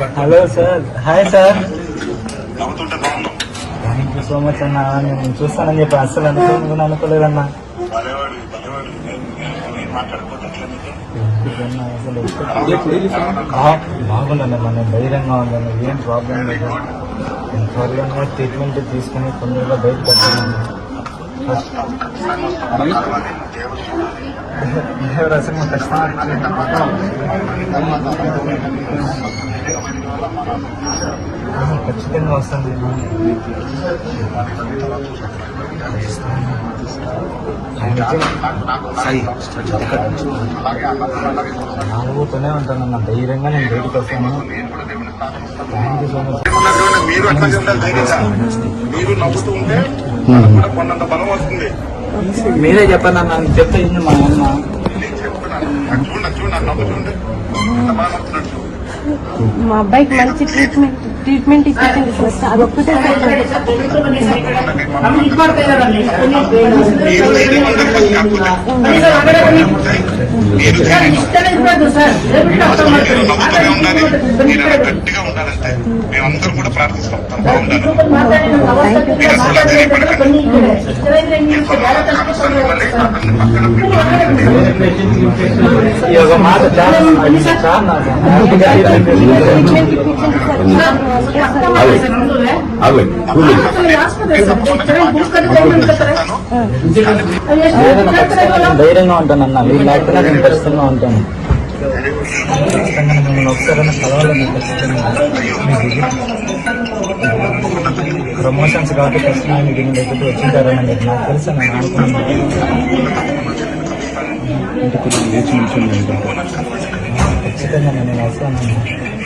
Hello sir hi sir thank you so much అన్న నేను చూస్తానని చెప్పి అస్సలు అనుకోను అనుకోలేదన్నా భలేవాడు నేను ధైర్యంగా ఉందన్న ఏం ప్రాబ్లం లేదు నేను త్వరగా ట్రీట్మెంట్ తీసుకుని తొందరగా ఫస్ట్ ఎవరు అసలు ఖచ్చితంగా వస్తుంది నాలుగుతూనే ఉంటాను నా ధైర్యంగా నేను బయటకు వస్తాను. థ్యాంక్ యూ సో మచ్ ఉన్నటువంటి మీరు ధైర్యంగా. నవ్వుతూ ఉంటే కొన్నంత బలం వస్తుంది. మీరే చెప్పండి అన్న నేను చెప్తే మా అన్న నేను చెప్తున్నాను. నాకు చూడండి చూడండి నాకు నవ్వుతుంటే ఎంత బాగా నవ్వుతున్నట్టు మా అబ్బాయికి మంచి ట్రీట్మెంట్ ట్రీట్మెంట్ ఇచ్చేసింది సార్ అదొక్కటే ఉండాలంటే మేమందరం కూడా ప్రార్థిస్తాం మీరు అసలు ధైర్యపడకండి నేను ధైర్యంగా ఉంటాను అన్న మీరు లేకపోతే నేను ఖచ్చితంగా ఉంటాను ఖచ్చితంగా మిమ్మల్ని ఒకసారి కలవాలని ఖచ్చితంగా ప్రమోషన్స్ కాబట్టి ఖచ్చితంగా మీకు మీ దగ్గరికి వచ్చింటారని మీకు నాకు తెలుసు నేను అనుకున్నాను ఖచ్చితంగా నేను వస్తాను